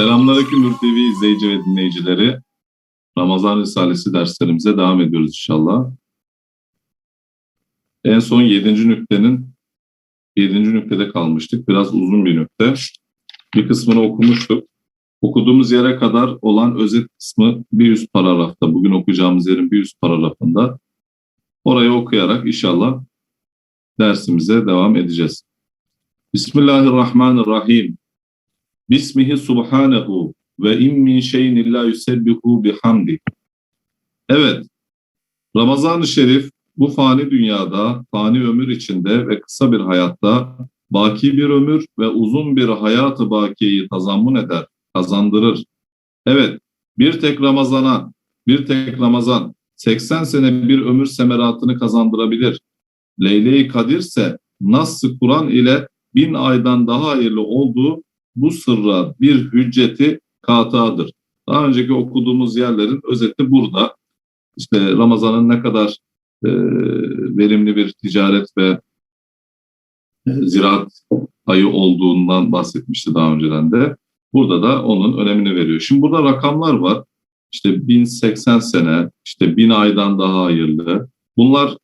Selamünaleyküm Nur TV izleyici ve dinleyicileri. Ramazan Risalesi derslerimize devam ediyoruz inşallah. En son 7. nüktenin 7. nüktede kalmıştık. Biraz uzun bir nükte. Bir kısmını okumuştuk. Okuduğumuz yere kadar olan özet kısmı bir üst paragrafta, bugün okuyacağımız yerin bir üst paragrafında. Orayı okuyarak inşallah dersimize devam edeceğiz. Bismillahirrahmanirrahim. Bismihi subhanehu ve in min şeyin illa yusebbihu bihamdi. Evet, Ramazan-ı Şerif bu fani dünyada, fani ömür içinde ve kısa bir hayatta baki bir ömür ve uzun bir hayatı bakiyeyi tazammun eder, kazandırır. Evet, bir tek Ramazan'a, bir tek Ramazan 80 sene bir ömür semeratını kazandırabilir. Leyle-i Kadir ise Nas-ı Kur'an ile bin aydan daha hayırlı olduğu bu sırra bir hücceti katadır. Daha önceki okuduğumuz yerlerin özeti burada. İşte Ramazan'ın ne kadar e, verimli bir ticaret ve e, ziraat ayı olduğundan bahsetmişti daha önceden de. Burada da onun önemini veriyor. Şimdi burada rakamlar var. İşte 1080 sene, işte 1000 aydan daha hayırlı. Bunlar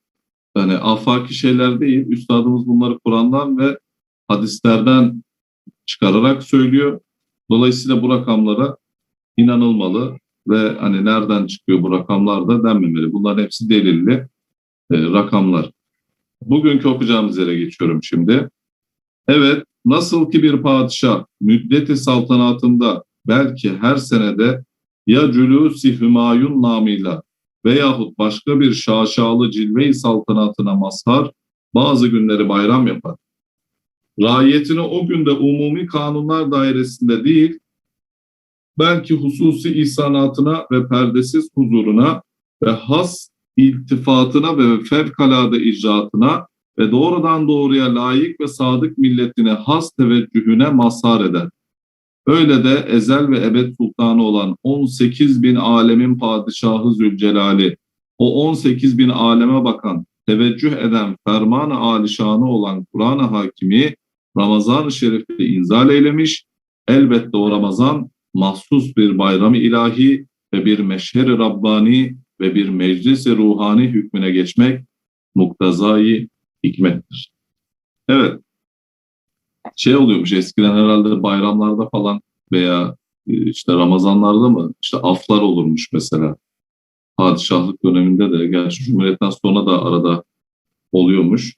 yani afaki şeyler değil. Üstadımız bunları Kur'an'dan ve hadislerden çıkararak söylüyor. Dolayısıyla bu rakamlara inanılmalı ve hani nereden çıkıyor bu rakamlar da denmemeli. Bunların hepsi delilli e, rakamlar. Bugünkü okuyacağımız yere geçiyorum şimdi. Evet, nasıl ki bir padişah müddeti saltanatında belki her senede ya cülûs-i hümayun namıyla veyahut başka bir şaşalı cilve-i saltanatına mazhar bazı günleri bayram yapar. Raiyetini o günde umumi kanunlar dairesinde değil, belki hususi ihsanatına ve perdesiz huzuruna ve has iltifatına ve fevkalade icraatına ve doğrudan doğruya layık ve sadık milletine has teveccühüne mazhar eder. Öyle de ezel ve ebed sultanı olan 18 bin alemin padişahı Zülcelali, o 18 bin aleme bakan, teveccüh eden ferman-ı alişanı olan Kur'an-ı Hakimi Ramazan-ı Şerif'te inzal eylemiş. Elbette o Ramazan mahsus bir bayram ilahi ve bir meşher-i Rabbani ve bir meclis-i ruhani hükmüne geçmek muktazayı hikmettir. Evet, şey oluyormuş eskiden herhalde bayramlarda falan veya e, işte Ramazanlarda mı işte aflar olurmuş mesela. Padişahlık döneminde de gerçi Cumhuriyet'ten sonra da arada oluyormuş.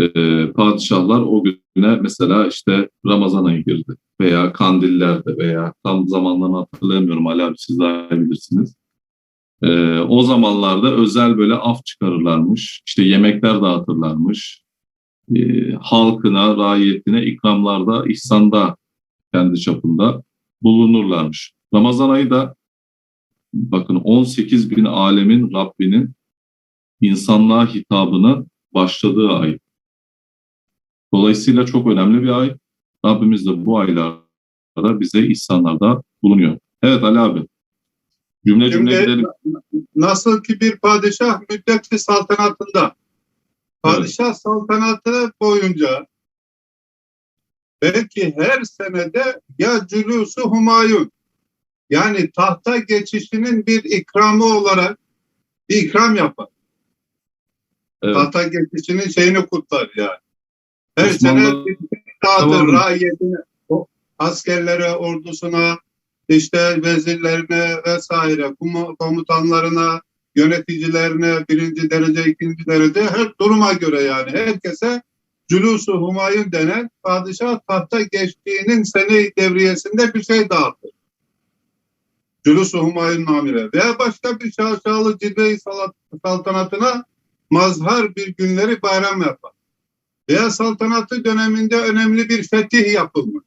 Ee, padişahlar o güne mesela işte Ramazan ayı girdi veya kandillerde veya tam zamanlarını hatırlayamıyorum Ali siz daha bilirsiniz. Ee, o zamanlarda özel böyle af çıkarırlarmış, işte yemekler dağıtırlarmış, e, halkına, raiyetine ikramlarda, ihsanda kendi çapında bulunurlarmış. Ramazan ayı da bakın 18 bin alemin Rabbinin insanlığa hitabını başladığı ay. Dolayısıyla çok önemli bir ay. Rabbimiz de bu aylarda bize ihsanlarda bulunuyor. Evet Ali abi. Cümle cümle Şimdi, gidelim. Nasıl ki bir padişah müddetli saltanatında padişah saltanatı boyunca belki her senede ya cülüsü humayun yani tahta geçişinin bir ikramı olarak bir ikram yapar. Evet. Tahta geçişinin şeyini kutlar yani. Her Osmanlı- sene dağıtır raiyetine, askerlere, ordusuna, işte vezirlerine vesaire, komutanlarına, yöneticilerine, birinci derece, ikinci derece her duruma göre yani herkese Cülûs-u Humayun denen padişah tahta geçtiğinin sene devriyesinde bir şey dağıtır. Cülûs-u Humayun namire veya başka bir şaşalı cilve-i saltanatına mazhar bir günleri bayram yapar. Veya saltanatı döneminde önemli bir fetih yapılmış.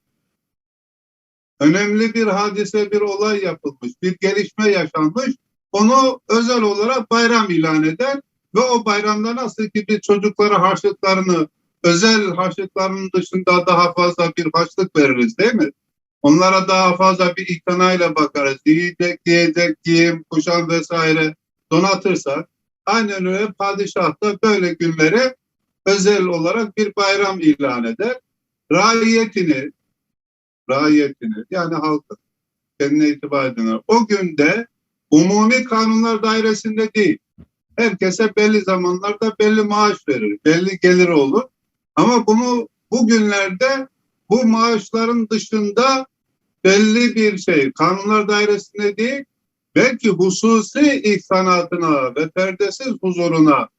Önemli bir hadise, bir olay yapılmış, bir gelişme yaşanmış. Onu özel olarak bayram ilan eder ve o bayramda nasıl ki biz çocuklara harçlıklarını özel harçlıklarının dışında daha fazla bir harçlık veririz değil mi? Onlara daha fazla bir iktinayla bakarız. Yiyecek, yiyecek, giyim, kuşam vesaire donatırsak aynen öyle padişah da böyle günleri özel olarak bir bayram ilan eder. Raiyetini, raiyetini yani halkı kendine itibar edenler. O günde umumi kanunlar dairesinde değil. Herkese belli zamanlarda belli maaş verir, belli gelir olur. Ama bunu bugünlerde bu maaşların dışında belli bir şey, kanunlar dairesinde değil, belki hususi ihsanatına ve perdesiz huzuruna,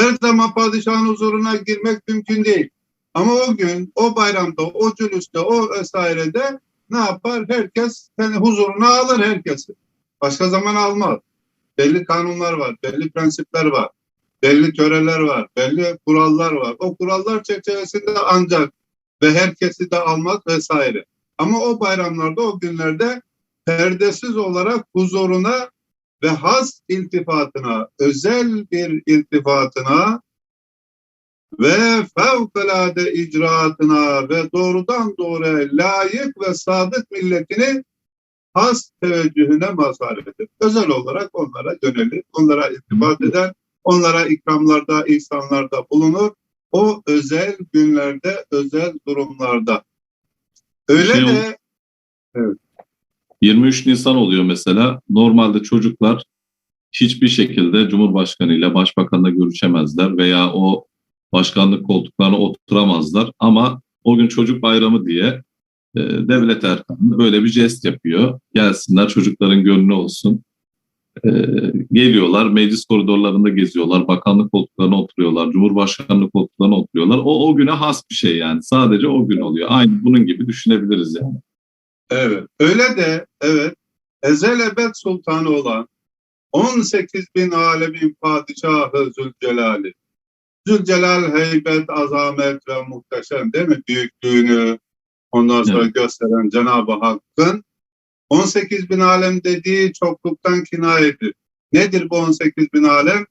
her zaman padişahın huzuruna girmek mümkün değil. Ama o gün, o bayramda, o cülüste, o vesairede ne yapar? Herkes yani huzuruna alır herkesi. Başka zaman almaz. Belli kanunlar var, belli prensipler var, belli töreler var, belli kurallar var. O kurallar çerçevesinde ancak ve herkesi de almaz vesaire. Ama o bayramlarda, o günlerde perdesiz olarak huzuruna ve has iltifatına, özel bir iltifatına ve fevkalade icraatına ve doğrudan doğruya layık ve sadık milletini has teveccühüne mazhar eder. Özel olarak onlara yönelir, onlara iltifat eder, onlara ikramlarda, ihsanlarda bulunur. O özel günlerde, özel durumlarda. Öyle Şey de 23 Nisan oluyor mesela. Normalde çocuklar hiçbir şekilde Cumhurbaşkanı ile Başbakanla görüşemezler veya o başkanlık koltuklarına oturamazlar. Ama o gün çocuk bayramı diye e, devlet erkanı böyle bir jest yapıyor. Gelsinler çocukların gönlü olsun. E, geliyorlar meclis koridorlarında geziyorlar. Bakanlık koltuklarına oturuyorlar. Cumhurbaşkanlık koltuklarına oturuyorlar. O, o güne has bir şey yani. Sadece o gün oluyor. Aynı bunun gibi düşünebiliriz yani. Evet. Öyle de evet ezel ebed sultanı olan 18 bin alemin padişahı Zülcelal'i. Zülcelal heybet, azamet ve muhteşem değil mi? Büyüklüğünü ondan sonra Evet. gösteren Cenab-ı Hakk'ın 18 bin alem dediği çokluktan kinayedir. Nedir bu 18 bin alem?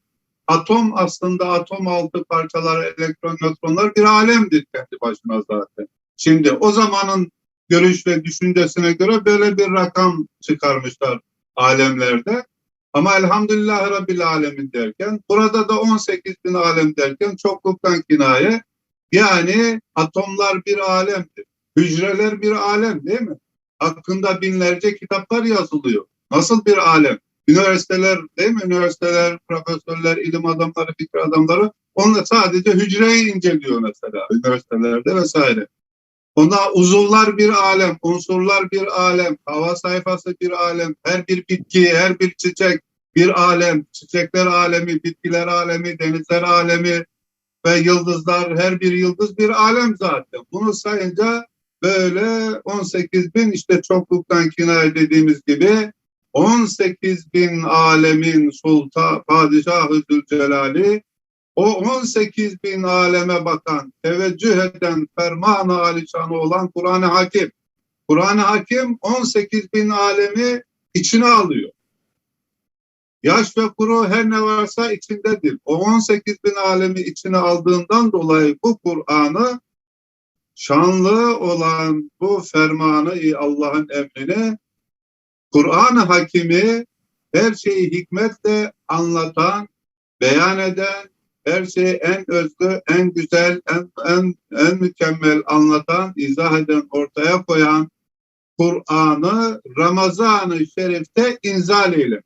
Atom aslında atom altı parçalar, elektron, nötronlar bir alemdir kendi başına zaten. Şimdi o zamanın görüş ve düşüncesine göre böyle bir rakam çıkarmışlar alemlerde. Ama elhamdülillah Rabbil Alemin derken burada da 18 bin alem derken çokluktan kinaye yani atomlar bir alemdir. Hücreler bir alem değil mi? Hakkında binlerce kitaplar yazılıyor. Nasıl bir alem? Üniversiteler değil mi? Üniversiteler, profesörler, ilim adamları, fikir adamları onlar sadece hücreyi inceliyor mesela üniversitelerde vesaire. Ona uzuvlar bir alem, unsurlar bir alem, hava sayfası bir alem, her bir bitki, her bir çiçek bir alem, çiçekler alemi, bitkiler alemi, denizler alemi ve yıldızlar, her bir yıldız bir alem zaten. Bunu sayınca böyle 18 bin işte çokluktan kinaye dediğimiz gibi 18 bin alemin sultan, padişahı Zülcelal'i o 18 bin aleme bakan, teveccüh eden, ferman-ı alişanı olan Kur'an-ı Hakim. Kur'an-ı Hakim 18 bin alemi içine alıyor. Yaş ve kuru her ne varsa içindedir. O 18 bin alemi içine aldığından dolayı bu Kur'an'ı şanlı olan bu fermanı Allah'ın emrine Kur'an-ı Hakimi her şeyi hikmetle anlatan, beyan eden, her şeyi en özlü, en güzel, en, en, en mükemmel anlatan, izah eden, ortaya koyan Kur'an'ı Ramazan-ı Şerif'te inzal eyle.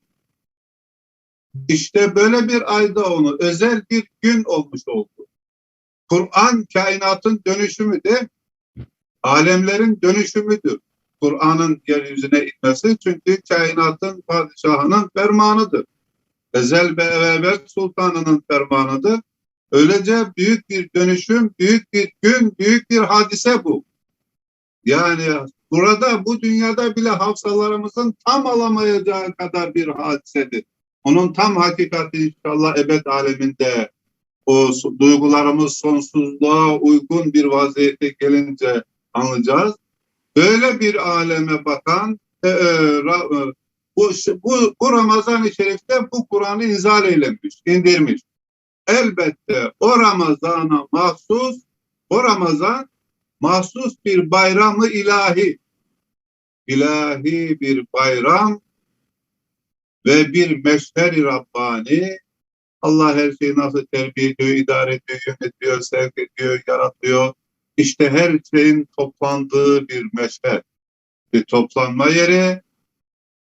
İşte böyle bir ayda onu özel bir gün olmuş oldu. Kur'an kainatın dönüşümü de alemlerin dönüşümüdür. Kur'an'ın yeryüzüne inmesi çünkü kainatın padişahının fermanıdır. Ezel ve evvel sultanının fermanıdır. Öylece büyük bir dönüşüm, büyük bir gün, büyük bir hadise bu. Yani burada bu dünyada bile hafsalarımızın tam alamayacağı kadar bir hadisedir. Onun tam hakikati inşallah ebed aleminde o duygularımız sonsuzluğa uygun bir vaziyete gelince anlayacağız. Böyle bir aleme bakan e, e, e, bu, bu, bu Ramazan-ı Şerif'te bu Kur'an'ı inzal eylemiş, indirmiş. Elbette o Ramazan'a mahsus, o Ramazan mahsus bir bayramı ilahi. İlahi bir bayram ve bir meşher-i Rabbani. Allah her şeyi nasıl terbiye ediyor, idare ediyor, yönetiyor, sevk ediyor, yaratıyor. İşte her şeyin toplandığı bir meşher. bir toplanma yeri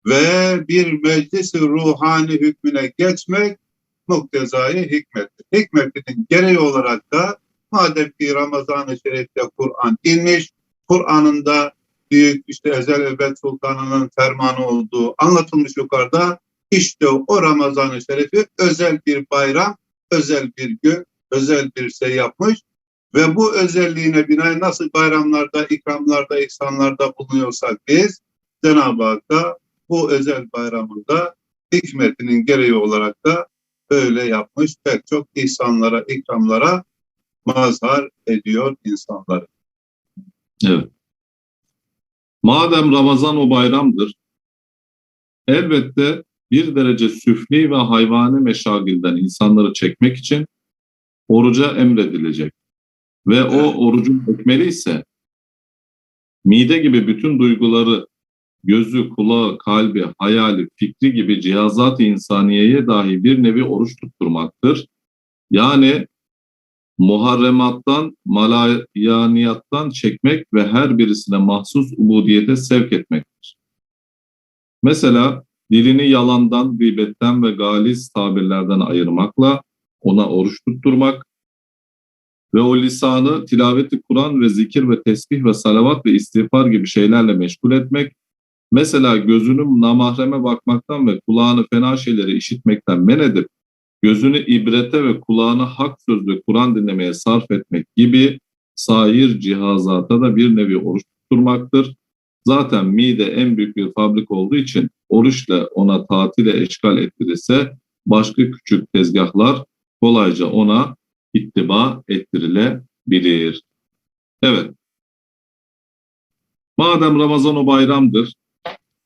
ve bir meclis ruhani hükmüne geçmek muktezai hikmettir. Hikmetinin gereği olarak da madem ki Ramazan-ı Şerif'te Kur'an inmiş, Kur'an'ın da büyük işte Ezel Ebed Sultanı'nın fermanı olduğu anlatılmış yukarıda. İşte o Ramazan-ı Şerif'i özel bir bayram, özel bir gün, özel bir şey yapmış. Ve bu özelliğine binaen nasıl bayramlarda, ikramlarda, ihsanlarda bulunuyorsak biz, Cenab-ı Hak da bu özel bayramında hikmetinin gereği olarak da böyle yapmış. Pek çok ihsanlara, ikramlara mazhar ediyor insanları. Evet. Madem Ramazan o bayramdır, elbette bir derece süfli ve hayvani meşagilden insanları çekmek için oruca emredilecek. Ve o Evet. orucun ekmeli ise mide gibi bütün duyguları, gözü, kulağı, kalbi, hayali, fikri gibi cihazat-ı insaniyeye dahi bir nevi oruç tutturmaktır. Yani muharremattan, malayaniyattan çekmek ve her birisine mahsus ubudiyete sevk etmektir. Mesela dilini yalandan, gıybetten ve galis tabirlerden ayırmakla ona oruç tutturmak ve o lisanı tilaveti Kur'an ve zikir ve tesbih ve salavat ve istiğfar gibi şeylerle meşgul etmek, mesela gözünü namahreme bakmaktan ve kulağını fena şeyleri işitmekten men edip gözünü ibrete ve kulağını hak sözlü Kur'an dinlemeye sarf etmek gibi sair cihazata da bir nevi oruç tutturmaktır. Zaten mide en büyük bir fabrik olduğu için oruçla ona tatile eşgal ettirirse başka küçük tezgahlar kolayca ona ittiba ettirilebilir. Evet. Madem Ramazan o bayramdır,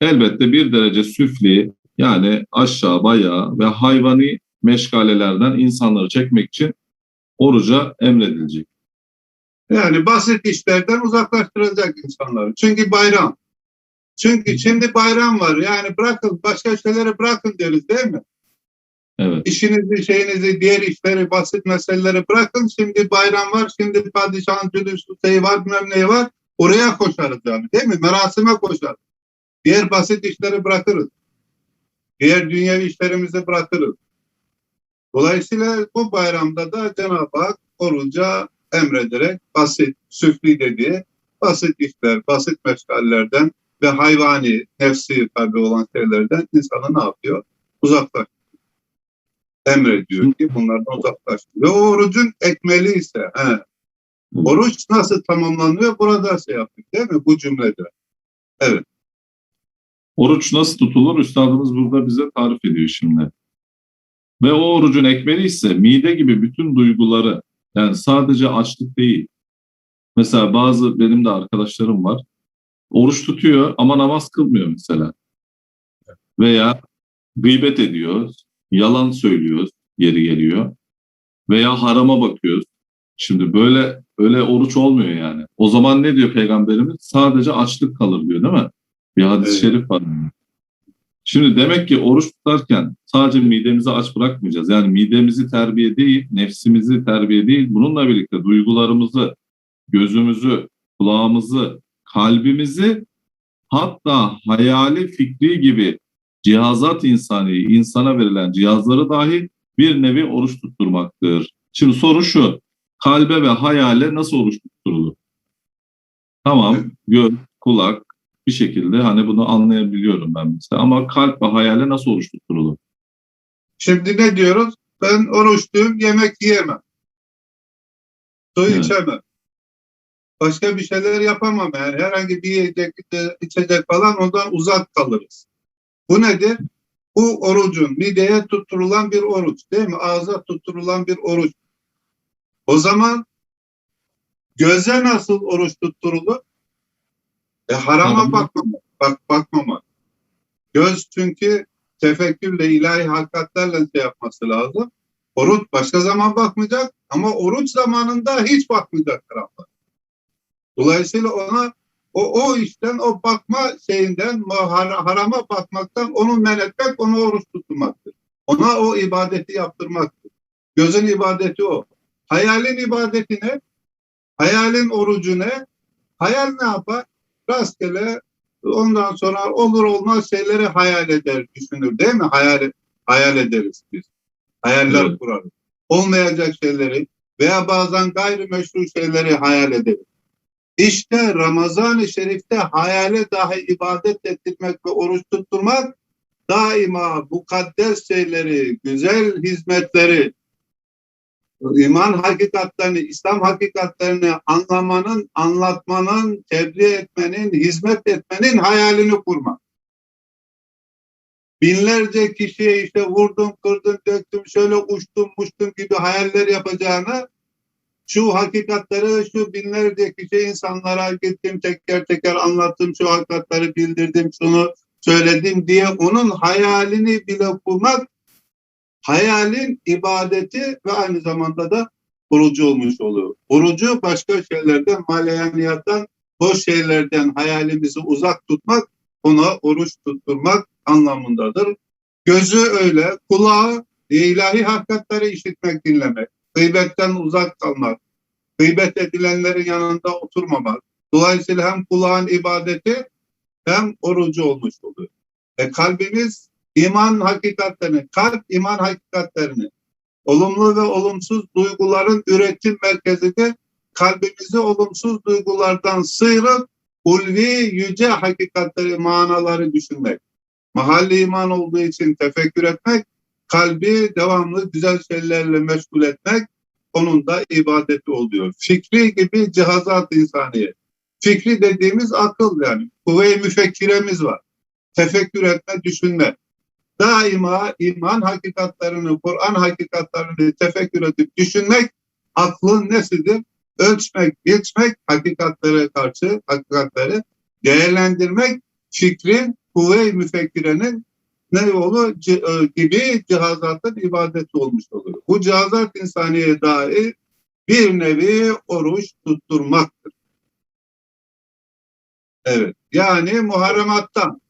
elbette bir derece süfli yani aşağı bayağı ve hayvani meşgalelerden insanları çekmek için oruca emredilecek. Yani basit işlerden uzaklaştıracak insanları. Çünkü bayram. Çünkü şimdi bayram var. Yani bırakın başka şeyleri bırakın deriz değil mi? Evet. İşinizi, şeyinizi, diğer işleri, basit meseleleri bırakın. Şimdi bayram var, şimdi padişahın cülüsü şeyi var, bilmem var. Oraya koşarız yani değil mi? Merasime koşarız. Diğer basit işleri bırakırız. Diğer dünyevi işlerimizi bırakırız. Dolayısıyla bu bayramda da Cenab-ı Hak oruca emrederek basit, süfli dediği basit işler, basit meşgallerden ve hayvani, nefsi tabi olan şeylerden insanı ne yapıyor? Uzaklaştırıyor. Emrediyor ki bunlardan uzaklaştırıyor. Ve o orucun ekmeli ise, he, oruç nasıl tamamlanıyor? Burada şey yapıyor değil mi? Bu cümlede. Oruç nasıl tutulur? Üstadımız burada bize tarif ediyor şimdi. Ve o orucun ekmeli ise mide gibi bütün duyguları yani sadece açlık değil. Mesela bazı benim de arkadaşlarım var. Oruç tutuyor ama namaz kılmıyor mesela. Veya gıybet ediyor, yalan söylüyor, yeri geliyor. Veya harama bakıyoruz. Şimdi böyle öyle oruç olmuyor yani. O zaman ne diyor peygamberimiz? Sadece açlık kalır diyor değil mi? Bir hadis-i Evet. şerif var. Şimdi demek ki oruç tutarken sadece midemizi aç bırakmayacağız. Yani midemizi terbiye değil, nefsimizi terbiye değil, bununla birlikte duygularımızı, gözümüzü, kulağımızı, kalbimizi hatta hayali fikri gibi cihazat insani, insana verilen cihazları dahi bir nevi oruç tutturmaktır. Şimdi soru şu, kalbe ve hayale nasıl oruç tutturulur? Tamam, göz, kulak, bir şekilde hani bunu anlayabiliyorum ben mesela. Ama kalp ve hayale nasıl oruç tutturulur? Şimdi ne diyoruz? Ben oruçluyum, yemek yiyemem. Su Evet. içemem. Başka bir şeyler yapamam yani. Herhangi bir yiyecek, içecek falan ondan uzak kalırız. Bu nedir? Bu orucun mideye tutturulan bir oruç değil mi? Ağza tutturulan bir oruç. O zaman göze nasıl oruç tutturulur? E harama bakmamak. Bak, bakmamak. Göz çünkü tefekkürle, ilahi hakikatlerle şey yapması lazım. Oruç başka zaman bakmayacak ama oruç zamanında hiç bakmayacak taraflar. Dolayısıyla ona o, o işten, o bakma şeyinden, harama bakmaktan onu men etmek, onu oruç tutmaktır. Ona o ibadeti yaptırmaktır. Gözün ibadeti o. Hayalin ibadeti ne? Hayalin orucu ne? Hayal ne yapar? Rastgele ondan sonra olur olmaz şeyleri hayal eder, düşünür değil mi? Hayal, hayal ederiz biz. Hayaller Evet. kurarız. Olmayacak şeyleri veya bazen gayrimeşru şeyleri hayal ederiz. İşte Ramazan-ı Şerif'te hayale dahi ibadet ettirmek ve oruç tutturmak daima mukaddes şeyleri, güzel hizmetleri, iman hakikatlerini, İslam hakikatlerini anlamanın, anlatmanın, tebliğ etmenin, hizmet etmenin hayalini kurmak. Binlerce kişiye işte vurdum, kırdım, döktüm, şöyle uçtum, uçtum gibi hayaller yapacağına şu hakikatleri şu binlerce kişi insanlara gittim teker teker anlattım, şu hakikatleri bildirdim, şunu söyledim diye onun hayalini bile kurmak hayalin ibadeti ve aynı zamanda da orucu olmuş oluyor. Orucu başka şeylerden, maleyaniyattan, boş şeylerden hayalimizi uzak tutmak, ona oruç tutturmak anlamındadır. Gözü öyle, kulağı ilahi hakikatleri işitmek, dinlemek, gıybetten uzak kalmak, gıybet edilenlerin yanında oturmamak. Dolayısıyla hem kulağın ibadeti hem orucu olmuş oluyor. E kalbimiz iman hakikatlerini, kalp iman hakikatlerini, olumlu ve olumsuz duyguların üretim merkezidir. Kalbimizi olumsuz duygulardan sıyırıp ulvi yüce hakikatleri, manaları düşünmek. Mahalli iman olduğu için tefekkür etmek, kalbi devamlı güzel şeylerle meşgul etmek, onun da ibadeti oluyor. Fikri gibi cihazat insaniye. Fikri dediğimiz akıl yani. Kuvve-i müfekkiremiz var. Tefekkür etme, düşünme daima iman hakikatlerini, Kur'an hakikatlerini tefekkür edip düşünmek aklın nesidir? Ölçmek, geçmek, hakikatlere karşı hakikatleri değerlendirmek fikrin, kuvve-i müfekkirenin ne yolu C- e, gibi cihazatın ibadeti olmuş oluyor. Bu cihazat insaniye dair bir nevi oruç tutturmaktır. Evet. Yani muharremattan,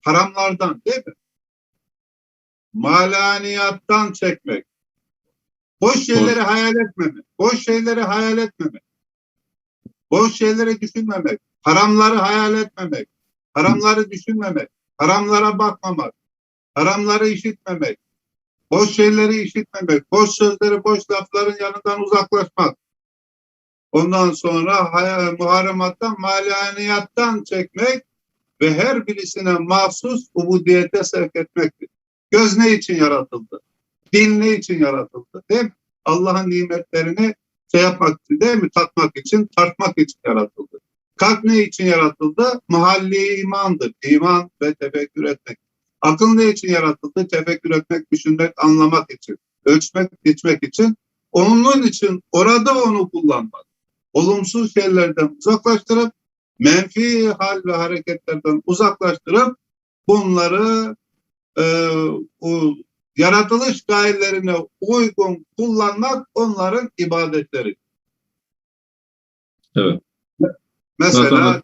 haramlardan değil mi? Malaniyattan çekmek. Boş şeyleri hayal etmemek. Boş şeyleri hayal etmemek. Boş şeyleri düşünmemek. Haramları hayal etmemek. Haramları düşünmemek. Haramlara bakmamak. Haramları işitmemek. Boş şeyleri işitmemek. Boş sözleri, boş lafların yanından uzaklaşmak. Ondan sonra muharremattan, malaniyattan çekmek ve her birisine mahsus ubudiyete sevk etmektir. Göz ne için yaratıldı? Dil ne için yaratıldı? Değil mi? Allah'ın nimetlerini şey yapmak için değil mi? Tatmak için, tartmak için yaratıldı. Kalp ne için yaratıldı? Mahalli imandır. İman ve tefekkür etmek. Akıl ne için yaratıldı? Tefekkür etmek, düşünmek, anlamak için. Ölçmek, geçmek için. Onun için orada onu kullanmak. Olumsuz şeylerden uzaklaştırıp, menfi hal ve hareketlerden uzaklaştırıp bunları e, o yaratılış gayelerine uygun kullanmak onların ibadetleri. Evet. Mesela Zaten-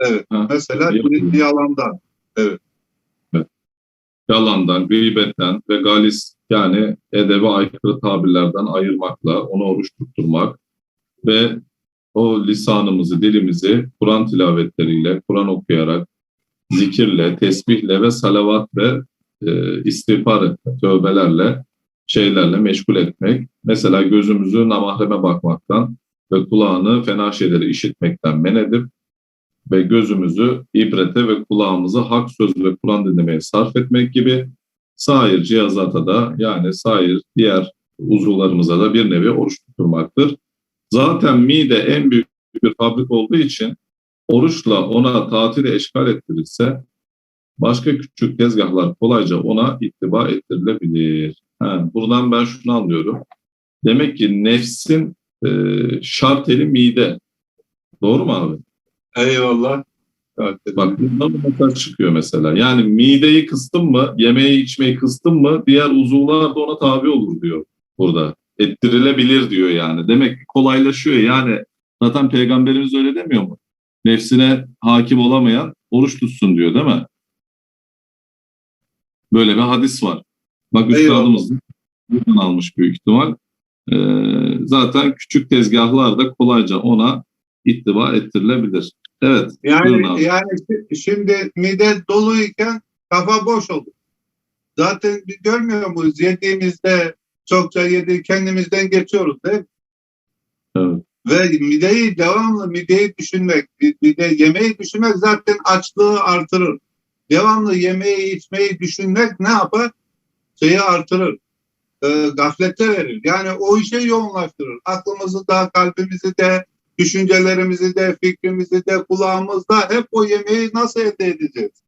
evet, Ha, mesela birinci yalandan. yalandan, gıybetten ve galis yani edebe aykırı tabirlerden ayırmakla onu oruç tutturmak ve o lisanımızı, dilimizi Kur'an tilavetleriyle, Kur'an okuyarak, zikirle, tesbihle ve salavat ve e, istiğfar tövbelerle, şeylerle meşgul etmek. Mesela gözümüzü namahreme bakmaktan ve kulağını fena şeyleri işitmekten men edip ve gözümüzü ibrete ve kulağımızı hak söz ve Kur'an dinlemeye sarf etmek gibi sair cihazata da yani sair diğer uzuvlarımıza da bir nevi oruç tutturmaktır. Zaten mide en büyük bir fabrik olduğu için oruçla ona tatili eşgal ettirilse başka küçük tezgahlar kolayca ona ittiba ettirilebilir. Ha, buradan ben şunu anlıyorum. Demek ki nefsin e, şarteli mide. Doğru mu abi? Eyvallah. Evet, Bak bundan bir mesaj çıkıyor mesela. Yani mideyi kıstım mı, yemeği içmeyi kıstım mı diğer uzuvlar da ona tabi olur diyor burada. Ettirilebilir diyor yani. Demek ki kolaylaşıyor yani. Zaten peygamberimiz öyle demiyor mu? Nefsine hakim olamayan oruç tutsun diyor değil mi? Böyle bir hadis var. Bak üstadımız buradan almış büyük ihtimal. Ee, zaten küçük tezgahlar da kolayca ona ittiba ettirilebilir. Evet. Yani yani şi- şimdi mide doluyken kafa boş olur. Zaten görmüyor muyuz? Yediğimizde çokça yedi kendimizden geçiyoruz değil mi? Evet. Ve mideyi devamlı mideyi düşünmek, mide yemeği düşünmek zaten açlığı artırır. Devamlı yemeği içmeyi düşünmek ne yapar? Şeyi artırır. E, gaflete verir. Yani o işe yoğunlaştırır. Aklımızı da, kalbimizi de, düşüncelerimizi de, fikrimizi de, kulağımızda hep o yemeği nasıl elde edeceğiz?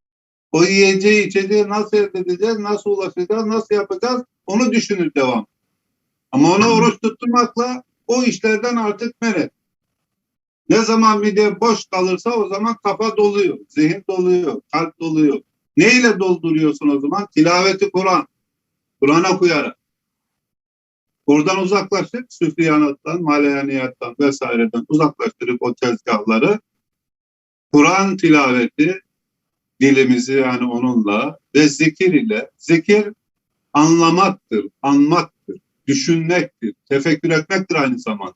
O yiyeceği, içeceği nasıl elde edeceğiz? Nasıl ulaşacağız? Nasıl yapacağız? Onu düşünür devam. Ama ona oruç tutturmakla o işlerden artık meret. Ne zaman mide boş kalırsa o zaman kafa doluyor, zihin doluyor, kalp doluyor. Neyle dolduruyorsun o zaman? Tilaveti Kur'an. Kur'an okuyarak. Buradan uzaklaştık. Süfyanattan, maleyaniyattan vesaireden uzaklaştırıp o tezgahları Kur'an tilaveti dilimizi yani onunla ve zikir ile zikir anlamaktır, anmaktır, düşünmektir, tefekkür etmektir aynı zamanda.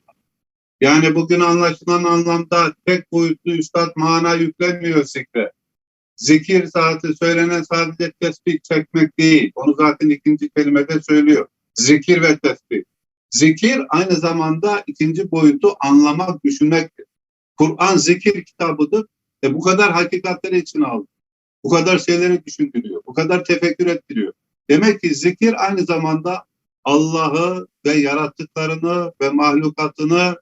Yani bugün anlaşılan anlamda tek boyutlu üstad mana yüklemiyor zikre. Zikir zaten söylenen sadece tesbih çekmek değil. Onu zaten ikinci kelimede söylüyor. Zikir ve tesbih. Zikir aynı zamanda ikinci boyutu anlamak, düşünmektir. Kur'an zikir kitabıdır. E bu kadar hakikatleri içine aldı. Bu kadar şeyleri düşündürüyor. Bu kadar tefekkür ettiriyor. Demek ki zikir aynı zamanda Allah'ı ve yarattıklarını ve mahlukatını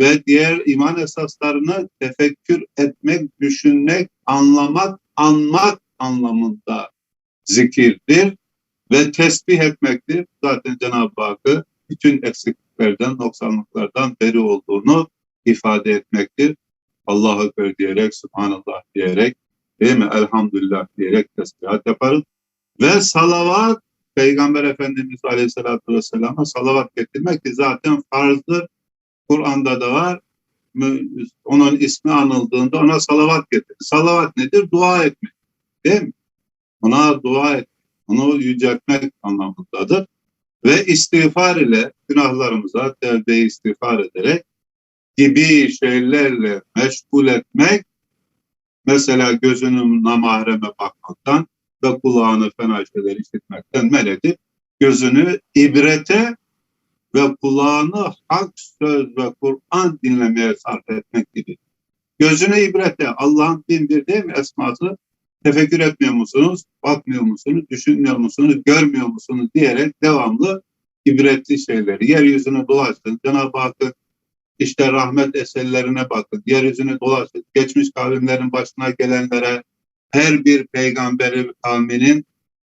ve diğer iman esaslarını tefekkür etmek, düşünmek, anlamak, anmak anlamında zikirdir ve tesbih etmektir. Zaten Cenab-ı Hakk'ı bütün eksikliklerden, noksanlıklardan beri olduğunu ifade etmektir. Allahu Ekber diyerek, Subhanallah diyerek, değil mi? Elhamdülillah diyerek tesbihat yaparız. Ve salavat, Peygamber Efendimiz Aleyhisselatü Vesselam'a salavat getirmek ki zaten farzdır. Kur'an'da da var. Onun ismi anıldığında ona salavat getirir. Salavat nedir? Dua etmek. Değil mi? Ona dua etmek, onu yüceltmek anlamındadır. Ve istiğfar ile günahlarımıza tevbe istiğfar ederek gibi şeylerle meşgul etmek mesela gözünün namahreme bakmaktan ve kulağını fena şeyler işitmekten men edip gözünü ibrete ve kulağını hak söz ve Kur'an dinlemeye sarf etmek gibi. Gözünü ibrete, Allah'ın bin bir değil mi esması? Tefekkür etmiyor musunuz? Bakmıyor musunuz? Düşünmüyor musunuz? Görmüyor musunuz? diyerek devamlı ibretli şeyleri. Yeryüzünü dolaştın. Cenab-ı Hakk'ın işte rahmet eserlerine bakın. Yeryüzünü dolaştın. Geçmiş kavimlerin başına gelenlere her bir peygamberi kavminin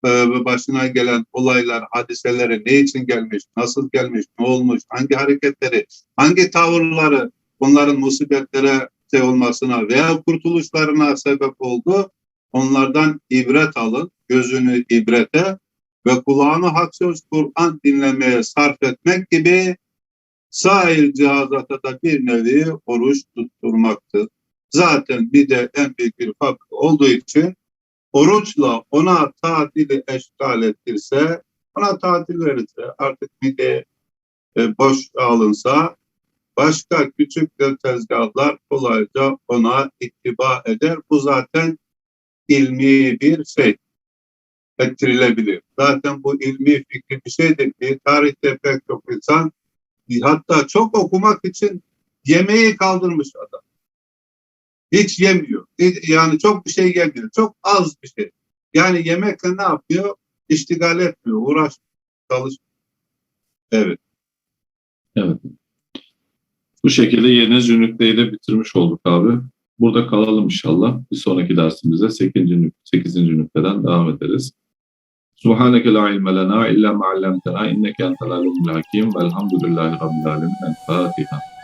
e, başına gelen olaylar, hadiseleri ne için gelmiş, nasıl gelmiş, ne olmuş, hangi hareketleri, hangi tavırları bunların musibetlere şey olmasına veya kurtuluşlarına sebep oldu. Onlardan ibret alın, gözünü ibrete ve kulağını hak söz Kur'an dinlemeye sarf etmek gibi sahil cihazata da bir nevi oruç tutturmaktır. Zaten bir de en büyük bir fark olduğu için oruçla ona tatili eşgal ettirse, ona tatil verirse, artık mide e, boş alınsa, başka küçük tezgahlar kolayca ona ittiba eder. Bu zaten ilmi bir şey ettirilebilir. Zaten bu ilmi fikri bir şeydir ki tarihte pek çok insan hatta çok okumak için yemeği kaldırmış adam. Hiç yemiyor. Yani çok bir şey yemiyor. Çok az bir şey. Yani yemekle ne yapıyor? İştigal etmiyor. Uğraş, çalışmıyor. Evet. Evet. Bu şekilde yeni zünlükteyi de bitirmiş olduk abi. Burada kalalım inşallah. Bir sonraki dersimize 8. nük 8. nükteden devam ederiz. Subhaneke la ilme lena illa ma allamtena inneke entel alimul hakim velhamdülillahi rabbil alemin. El Fatiha.